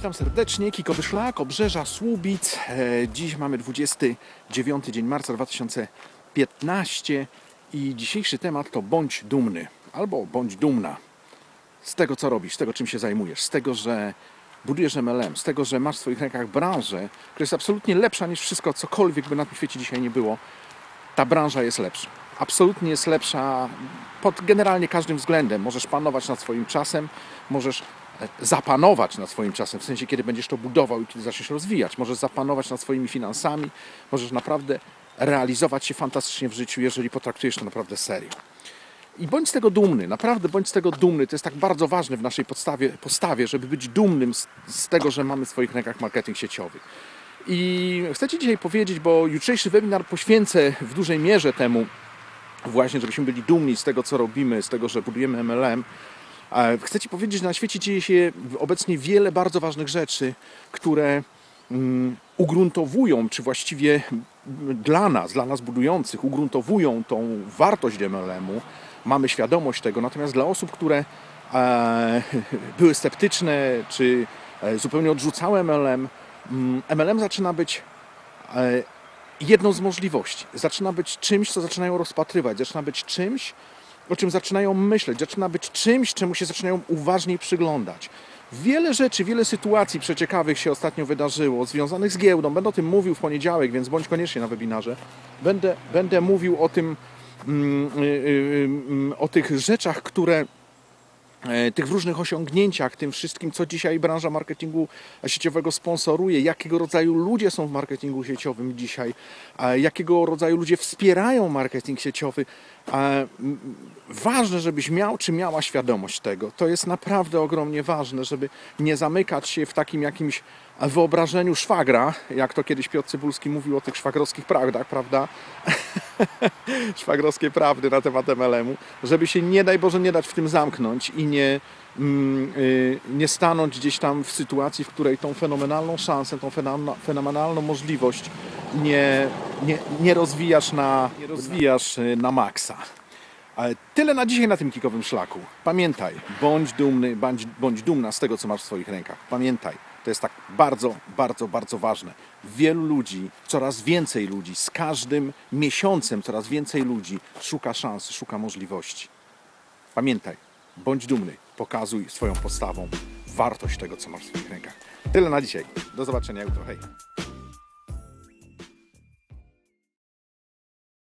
Witam serdecznie, Kikowy Szlak, Obrzeża Słubic. E, Dziś mamy 29 dzień marca 2015 i dzisiejszy temat to bądź dumny albo bądź dumna z tego, co robisz, z tego, czym się zajmujesz, z tego, że budujesz MLM, z tego, że masz w swoich rękach branżę, która jest absolutnie lepsza niż wszystko, cokolwiek by na tym świecie dzisiaj nie było. Ta branża jest lepsza. Absolutnie jest lepsza pod generalnie każdym względem. Możesz panować nad swoim czasem, możesz zapanować nad swoim czasem, w sensie kiedy będziesz to budował i kiedy zaczniesz rozwijać. Możesz zapanować nad swoimi finansami, możesz naprawdę realizować się fantastycznie w życiu, jeżeli potraktujesz to naprawdę serio. I bądź z tego dumny, naprawdę bądź z tego dumny. To jest tak bardzo ważne w naszej podstawie, postawie, żeby być dumnym z, z tego, że mamy w swoich rękach marketing sieciowy. I chcę Ci dzisiaj powiedzieć, bo jutrzejszy webinar poświęcę w dużej mierze temu, właśnie, żebyśmy byli dumni z tego, co robimy, z tego, że budujemy MLM. Chcę Ci powiedzieć, że na świecie dzieje się obecnie wiele bardzo ważnych rzeczy, które mm, ugruntowują, czy właściwie dla nas, dla nas budujących, ugruntowują tą wartość MLM-u. Mamy świadomość tego, natomiast dla osób, które e, były sceptyczne, czy e, zupełnie odrzucały MLM, mm, MLM zaczyna być e, jedną z możliwości. Zaczyna być czymś, co zaczynają rozpatrywać, zaczyna być czymś, o czym zaczynają myśleć, zaczyna być czymś, czemu się zaczynają uważniej przyglądać. Wiele rzeczy, wiele sytuacji przeciekawych się ostatnio wydarzyło, związanych z giełdą. Będę o tym mówił w poniedziałek, więc bądź koniecznie na webinarze. Będę, będę mówił o tym, mm, y, y, y, o tych rzeczach, które tych różnych osiągnięciach, tym wszystkim, co dzisiaj branża marketingu sieciowego sponsoruje, jakiego rodzaju ludzie są w marketingu sieciowym dzisiaj, jakiego rodzaju ludzie wspierają marketing sieciowy. Ważne, żebyś miał czy miała świadomość tego. To jest naprawdę ogromnie ważne, żeby nie zamykać się w takim jakimś wyobrażeniu szwagra, jak to kiedyś Piotr Cybulski mówił o tych szwagrowskich prawdach, prawda? Szwagrowskie prawdy na temat MLM-u, żeby się nie daj Boże nie dać w tym zamknąć i nie, mm, y, nie stanąć gdzieś tam w sytuacji, w której tą fenomenalną szansę, tą fenomenalną- fenomenalną możliwość nie, nie, nie rozwijasz na, nie rozwijasz y, na maksa. Ale tyle na dzisiaj na tym kikowym szlaku. Pamiętaj, bądź dumny, bądź, bądź dumna z tego, co masz w swoich rękach. Pamiętaj, to jest tak bardzo, bardzo, bardzo ważne. Wielu ludzi, coraz więcej ludzi, z każdym miesiącem coraz więcej ludzi szuka szans, szuka możliwości. Pamiętaj, bądź dumny, pokazuj swoją postawą wartość tego, co masz w swoich rękach. Tyle na dzisiaj. Do zobaczenia jutro. Hej.